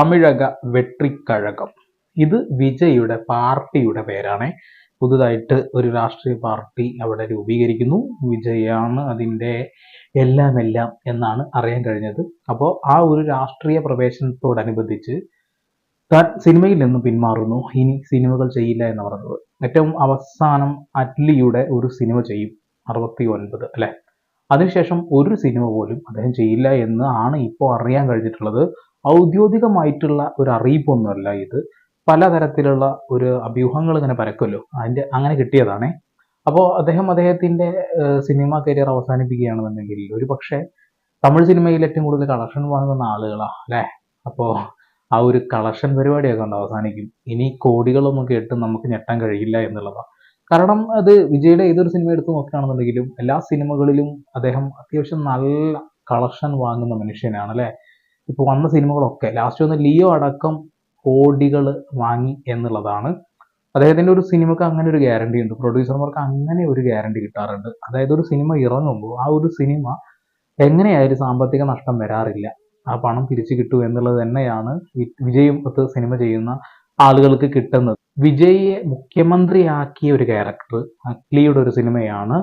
തമിഴക വെട്രിക്കഴകം ഇത് വിജയുടെ പാർട്ടിയുടെ പേരാണ്. പുതുതായിട്ട് ഒരു രാഷ്ട്രീയ പാർട്ടി അവിടെ രൂപീകരിക്കുന്നു. വിജയാണ് അതിന്റെ എല്ലാം എല്ലാം എന്നാണ് അറിയാൻ കഴിഞ്ഞത്. അപ്പോൾ ആ ഒരു രാഷ്ട്രീയ പ്രവേശനത്തോടനുബന്ധിച്ച് താൻ സിനിമയിൽ നിന്ന് പിന്മാറുന്നു. ഇനി സിനിമകൾ ചെയ്യില്ല എന്ന് പറഞ്ഞത്. ഏറ്റവും അവസാനം അറ്റ്ലിയുടെ ഒരു സിനിമ ചെയ്യും. അറുപത്തി ഒൻപത് അല്ലെ? അതിനുശേഷം ഒരു സിനിമ പോലും അദ്ദേഹം ചെയ്യില്ല എന്ന് ആണ് ഇപ്പോൾ അറിയാൻ കഴിഞ്ഞിട്ടുള്ളത്. ഔദ്യോഗികമായിട്ടുള്ള ഒരു അറിയിപ്പൊന്നുമല്ല ഇത്. പലതരത്തിലുള്ള ഒരു അഭ്യൂഹങ്ങൾ ഇങ്ങനെ പരക്കുമല്ലോ. അതിന്റെ അങ്ങനെ കിട്ടിയതാണേ. അപ്പോൾ അദ്ദേഹം അദ്ദേഹത്തിന്റെ സിനിമ കരിയർ അവസാനിപ്പിക്കുകയാണെന്നുണ്ടെങ്കിൽ ഒരു പക്ഷേ തമിഴ് സിനിമയിൽ ഏറ്റവും കൂടുതൽ കളക്ഷൻ വാങ്ങുന്ന ആളുകളാണ് അല്ലേ? അപ്പോൾ ആ ഒരു കളക്ഷൻ പരിപാടിയൊക്കെ ഉണ്ട് അവസാനിക്കും. ഇനി കോടികളൊന്നും കേട്ട് നമുക്ക് ഞെട്ടാൻ കഴിയില്ല എന്നുള്ളതാണ് കാരണം അത് വിജയുടെ ഏതൊരു സിനിമ എടുത്ത് നോക്കുകയാണെന്നുണ്ടെങ്കിലും എല്ലാ സിനിമകളിലും അദ്ദേഹം അത്യാവശ്യം നല്ല കളക്ഷൻ വാങ്ങുന്ന മനുഷ്യനാണ് അല്ലേ? ഇപ്പോൾ വന്ന സിനിമകളൊക്കെ ലാസ്റ്റ് വന്ന ലിയോ അടക്കം കോടികൾ വാങ്ങി എന്നുള്ളതാണ്. അദ്ദേഹത്തിന്റെ ഒരു സിനിമക്ക് അങ്ങനെ ഒരു ഗ്യാരണ്ടി ഉണ്ട്. പ്രൊഡ്യൂസർമാർക്ക് അങ്ങനെ ഒരു ഗ്യാരണ്ടി കിട്ടാറുണ്ട്. അതായത് ഒരു സിനിമ ഇറങ്ങുമ്പോൾ ആ ഒരു സിനിമ എങ്ങനെയായാലും സാമ്പത്തിക നഷ്ടം വരാറില്ല. ആ പണം തിരിച്ചു കിട്ടൂ എന്നുള്ളത് തന്നെയാണ് വിജയും ഒത്ത് സിനിമ ചെയ്യുന്ന ആളുകൾക്ക് കിട്ടുന്നത്. വിജയിയെ മുഖ്യമന്ത്രിയാക്കിയ ഒരു ക്യാരക്ടർ അറ്റ്ലിയുടെ ഒരു സിനിമയാണ്.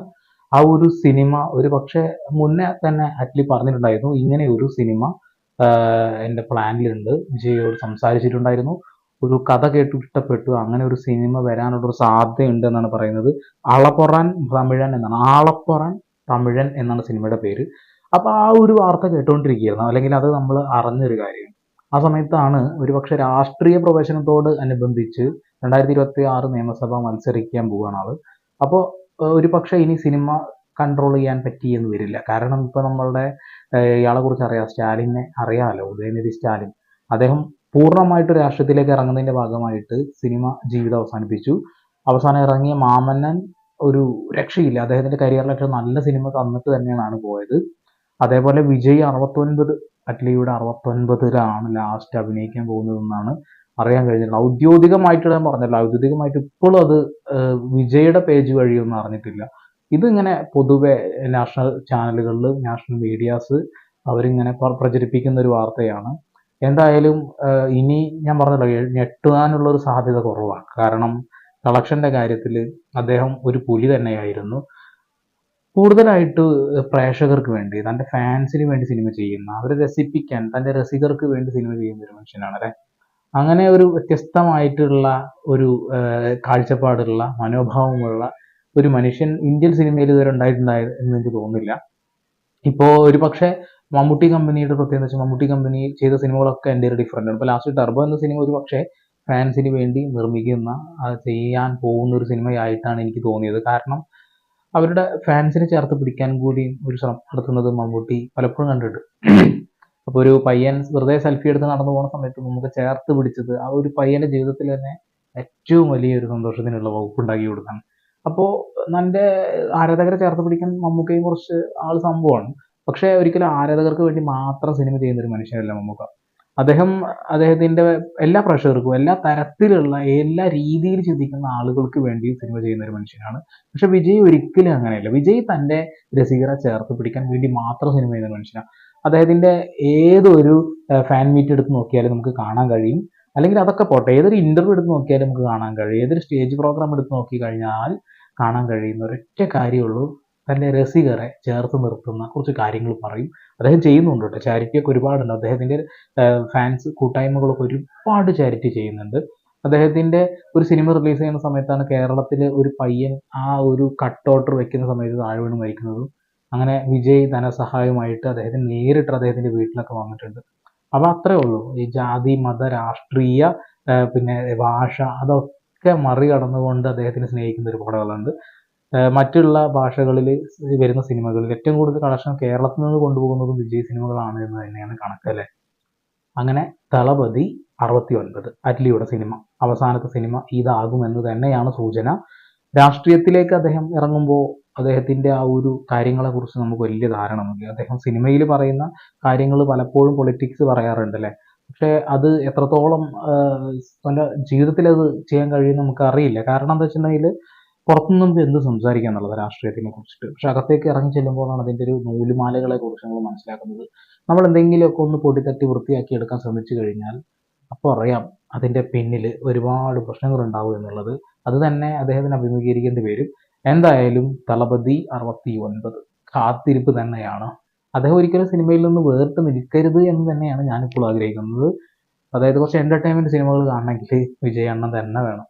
ആ ഒരു സിനിമ ഒരു പക്ഷേ മുന്നേ തന്നെ അറ്റ്ലി പറഞ്ഞിട്ടുണ്ടായിരുന്നു ഇങ്ങനെ ഒരു സിനിമ എന്റെ പ്ലാനിലുണ്ട്. വിജയോട് സംസാരിച്ചിട്ടുണ്ടായിരുന്നു. ഒരു കഥ കേട്ടു ഇഷ്ടപ്പെട്ടു അങ്ങനെ ഒരു സിനിമ വരാനുള്ള ഒരു സാധ്യതയുണ്ട് എന്നാണ് പറയുന്നത്. അളപ്പുറാൻ തമിഴൻ എന്നാണ്. ആളപ്പൊറാൻ തമിഴൻ എന്നാണ് സിനിമയുടെ പേര്. അപ്പോൾ ആ ഒരു വാർത്ത കേട്ടുകൊണ്ടിരിക്കുകയായിരുന്നു അല്ലെങ്കിൽ അത് നമ്മൾ അറിഞ്ഞൊരു കാര്യം. ആ സമയത്താണ് ഒരുപക്ഷെ രാഷ്ട്രീയ പ്രവേശനത്തോട് അനുബന്ധിച്ച് രണ്ടായിരത്തി ഇരുപത്തി ആറ് നിയമസഭ മത്സരിക്കാൻ പോവുകയാണ് ആൾ. അപ്പോൾ ഒരു പക്ഷേ ഇനി സിനിമ കൺട്രോൾ ചെയ്യാൻ പറ്റിയെന്ന് വരില്ല. കാരണം ഇപ്പൊ നമ്മളുടെ ഇയാളെ കുറിച്ച് അറിയാം. സ്റ്റാലിനെ അറിയാമല്ലോ. ഉദയനിധി സ്റ്റാലിൻ. അദ്ദേഹം പൂർണമായിട്ട് രാഷ്ട്രീയത്തിലേക്ക് ഇറങ്ങുന്നതിന്റെ ഭാഗമായിട്ട് സിനിമ ജീവിതം അവസാനിപ്പിച്ചു. അവസാനം ഇറങ്ങിയ മാമന്നൻ ഒരു രക്ഷയില്ല. അദ്ദേഹത്തിന്റെ കരിയറിൽ ഏറ്റവും നല്ല സിനിമ തന്നിട്ട് തന്നെയാണ് പോയത്. അതേപോലെ വിജയ് അറുപത്തൊൻപത് അറ്റ്ലിയുടെ അറുപത്തൊൻപതിലാണ് ലാസ്റ്റ് അഭിനയിക്കാൻ പോകുന്നതെന്നാണ് അറിയാൻ കഴിഞ്ഞിട്ടുള്ളത്. ഔദ്യോഗികമായിട്ട് ഞാൻ പറഞ്ഞല്ലോ. ഔദ്യോഗികമായിട്ട് ഇപ്പോഴും അത് വിജയുടെ പേജ് വഴിയൊന്നും അറിഞ്ഞിട്ടില്ല. ഇതിങ്ങനെ പൊതുവെ നാഷണൽ ചാനലുകളിൽ നാഷണൽ മീഡിയാസ് അവരിങ്ങനെ പ്രചരിപ്പിക്കുന്ന ഒരു വാർത്തയാണ്. എന്തായാലും ഇനി ഞാൻ പറഞ്ഞല്ലോ ഞെട്ടുവാനുള്ള ഒരു സാധ്യത കുറവാണ്. കാരണം കളക്ഷന്റെ കാര്യത്തിൽ അദ്ദേഹം ഒരു പുലി തന്നെയായിരുന്നു. കൂടുതലായിട്ട് പ്രേക്ഷകർക്ക് വേണ്ടി തന്റെ ഫാൻസിന് വേണ്ടി സിനിമ ചെയ്യുന്ന അവരെ രസിപ്പിക്കാൻ തന്റെ രസികർക്ക് വേണ്ടി സിനിമ ചെയ്യുന്ന ഒരു മനുഷ്യനാണ് അല്ലെ? അങ്ങനെ ഒരു വ്യത്യസ്തമായിട്ടുള്ള ഒരു കാഴ്ചപ്പാടുള്ള മനോഭാവമുള്ള ഒരു മനുഷ്യൻ ഇന്ത്യൻ സിനിമയിൽ ഇതുവരെ ഉണ്ടായിട്ടുണ്ടായത് എന്ന് എനിക്ക് തോന്നുന്നില്ല. ഇപ്പോൾ ഒരു പക്ഷേ മമ്മൂട്ടി കമ്പനിയുടെ പ്രത്യേകത വെച്ചാൽ മമ്മൂട്ടി കമ്പനി ചെയ്ത സിനിമകളൊക്കെ എന്റെ ഒരു ഡിഫറെന്റ് ആണ്. ഇപ്പോൾ ലാസ്റ്റ് ടർബോ എന്ന സിനിമ ഒരു പക്ഷേ ഫാൻസിന് വേണ്ടി നിർമ്മിക്കുന്ന ചെയ്യാൻ പോകുന്ന ഒരു സിനിമയായിട്ടാണ് എനിക്ക് തോന്നിയത്. കാരണം അവരുടെ ഫാൻസിനെ ചേർത്ത് പിടിക്കാൻ കൂടി ഒരു ശ്രമം നടത്തുന്നത് മമ്മൂട്ടി പലപ്പോഴും കണ്ടിട്ടുണ്ട്. അപ്പോൾ ഒരു പയ്യൻ വെറുതെ സെൽഫി എടുത്ത് നടന്നു പോകുന്ന സമയത്ത് നമുക്ക് ചേർത്ത് പിടിച്ചത് ആ ഒരു പയ്യന്റെ ജീവിതത്തിൽ തന്നെ ഏറ്റവും വലിയൊരു സന്തോഷത്തിനുള്ള വകുപ്പ് ഉണ്ടാക്കി കൊടുക്കാൻ അപ്പോൾ തന്റെ ആരാധകരെ ചേർത്ത് പിടിക്കാൻ മമ്മൂക്കയും കുറച്ച് ആൾ സംഭവമാണ്. പക്ഷേ ഒരിക്കലും ആരാധകർക്ക് വേണ്ടി മാത്രം സിനിമ ചെയ്യുന്ന ഒരു മനുഷ്യനല്ല മമ്മൂക്ക. അദ്ദേഹം അദ്ദേഹത്തിന്റെ എല്ലാ പ്രഷർക്കും എല്ലാ തരത്തിലുള്ള എല്ലാ രീതിയിൽ ചിന്തിക്കുന്ന ആളുകൾക്ക് വേണ്ടി സിനിമ ചെയ്യുന്ന ഒരു മനുഷ്യനാണ്. പക്ഷെ വിജയ് ഒരിക്കലും അങ്ങനെയല്ല. വിജയ് തന്റെ രസികരെ ചേർത്ത് പിടിക്കാൻ വേണ്ടി മാത്രം സിനിമ ചെയ്യുന്ന മനുഷ്യനാണ്. അദ്ദേഹത്തിന്റെ ഏതൊരു ഫാൻ മീറ്റ് എടുത്ത് നോക്കിയാലും നമുക്ക് കാണാൻ കഴിയും. അല്ലെങ്കിൽ അതൊക്കെ പോട്ടെ. ഏതൊരു ഇന്റർവ്യൂ എടുത്ത് നോക്കിയാലും നമുക്ക് കാണാൻ കഴിയും. ഏതൊരു സ്റ്റേജ് പ്രോഗ്രാം എടുത്ത് നോക്കി കഴിഞ്ഞാൽ കാണാൻ കഴിയുന്ന ഒരൊറ്റ കാര്യമുള്ളൂ. തന്റെ രസികരെ ചേർത്ത് നിർത്തുന്ന കുറച്ച് കാര്യങ്ങൾ പറയും. അദ്ദേഹം ചെയ്യുന്നുണ്ട് കേട്ടോ. ചാരിറ്റി ഒക്കെ ഒരുപാടുണ്ട്. അദ്ദേഹത്തിന്റെ ഫാൻസ് കൂട്ടായ്മകളൊക്കെ ഒരുപാട് ചാരിറ്റി ചെയ്യുന്നുണ്ട്. അദ്ദേഹത്തിന്റെ ഒരു സിനിമ റിലീസ് ചെയ്യുന്ന സമയത്താണ് കേരളത്തിൽ ഒരു പയ്യൻ ആ ഒരു കട്ട് ഔട്ടർ വെക്കുന്ന സമയത്ത് താഴെ വീണ് മരിക്കുന്നതും. അങ്ങനെ വിജയ് ധനസഹായമായിട്ട് അദ്ദേഹത്തിന് നേരിട്ട് അദ്ദേഹത്തിന്റെ വീട്ടിലൊക്കെ വന്നിട്ടുണ്ട്. അപ്പോൾ അത്രേ ഉള്ളൂ. ഈ ജാതി മത രാഷ്ട്രീയ പിന്നെ ഭാഷ അതൊക്കെ മറികടന്നുകൊണ്ട് അദ്ദേഹത്തിനെ സ്നേഹിക്കുന്ന ഒരു ആ, മറ്റുള്ള ഭാഷകളിൽ വരുന്ന സിനിമകളിൽ ഏറ്റവും കൂടുതൽ കളക്ഷൻ കേരളത്തിൽ നിന്ന് കൊണ്ടുപോകുന്നതും വിജയ് സിനിമകളാണ് എന്ന് തന്നെയാണ് കണക്ക് അല്ലേ? അങ്ങനെ തളപതി അറുപത്തി ഒൻപത് അറ്റ്ലിയുടെ സിനിമ അവസാനത്തെ സിനിമ ഇതാകുമെന്ന് തന്നെയാണ് സൂചന. രാഷ്ട്രീയത്തിലേക്ക് അദ്ദേഹം ഇറങ്ങുമ്പോൾ അദ്ദേഹത്തിന്റെ ആ ഒരു കാര്യങ്ങളെ കുറിച്ച് നമുക്ക് വലിയ ധാരണ ഒന്നുമില്ല അദ്ദേഹം സിനിമയിൽ പറയുന്ന കാര്യങ്ങൾ പലപ്പോഴും പൊളിറ്റിക്സ് പറയാറുണ്ട് അല്ലേ? പക്ഷെ അത് എത്രത്തോളം പല ജീവിതത്തിൽ അത് ചെയ്യാൻ കഴിയുമെന്ന് നമുക്ക് അറിയില്ല. കാരണം എന്താ വെച്ചിട്ടുണ്ടെങ്കിൽ പുറത്തുനിന്ന് നമുക്ക് എന്ത് സംസാരിക്കുക എന്നുള്ളത് രാഷ്ട്രീയത്തിനെ കുറിച്ചിട്ട്. പക്ഷെ അകത്തേക്ക് ഇറങ്ങി ചെല്ലുമ്പോഴാണ് അതിന്റെ ഒരു നൂലുമാലകളെ കുറിച്ച് നമ്മൾ മനസ്സിലാക്കുന്നത്. നമ്മൾ എന്തെങ്കിലുമൊക്കെ ഒന്ന് പൊടിത്തട്ടി വൃത്തിയാക്കി എടുക്കാൻ ശ്രമിച്ചു കഴിഞ്ഞാൽ അപ്പോൾ അറിയാം അതിന്റെ പിന്നിൽ ഒരുപാട് പ്രശ്നങ്ങളുണ്ടാവും എന്നുള്ളത്. അത് തന്നെ അദ്ദേഹത്തിന് അഭിമുഖീകരിക്കേണ്ടി വരും. എന്തായാലും തളപതി അറുപത്തി ഒൻപത് കാത്തിരിപ്പ് തന്നെയാണ്. അദ്ദേഹം ഒരിക്കലും സിനിമയിൽ നിന്ന് വേറിട്ട് നിൽക്കരുത് എന്ന് തന്നെയാണ് ഞാനിപ്പോൾ ആഗ്രഹിക്കുന്നത്. അതായത് കുറച്ച് എന്റർടൈൻമെന്റ് സിനിമകൾ കാണണമെങ്കിൽ വിജയ് അണ്ണൻ തന്നെ വേണം.